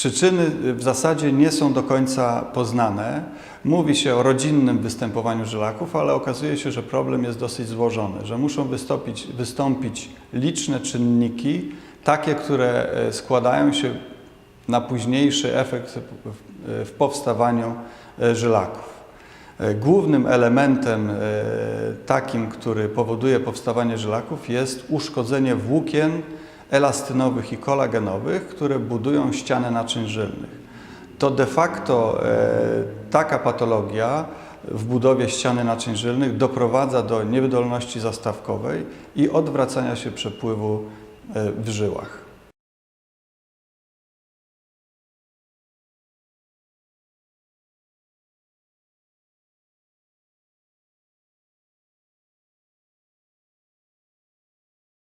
Przyczyny w zasadzie nie są do końca poznane. Mówi się o rodzinnym występowaniu żylaków, ale okazuje się, że problem jest dosyć złożony, że muszą wystąpić, wystąpić liczne czynniki, takie, które e, składają się na późniejszy efekt w- powstawaniu e, żylaków. Głównym elementem takim, który powoduje powstawanie żylaków jest uszkodzenie włókien elastynowych i kolagenowych, które budują ścianę naczyń żylnych. To de facto e, taka patologia w budowie ściany naczyń żylnych doprowadza do niewydolności zastawkowej i odwracania się przepływu e, w żyłach.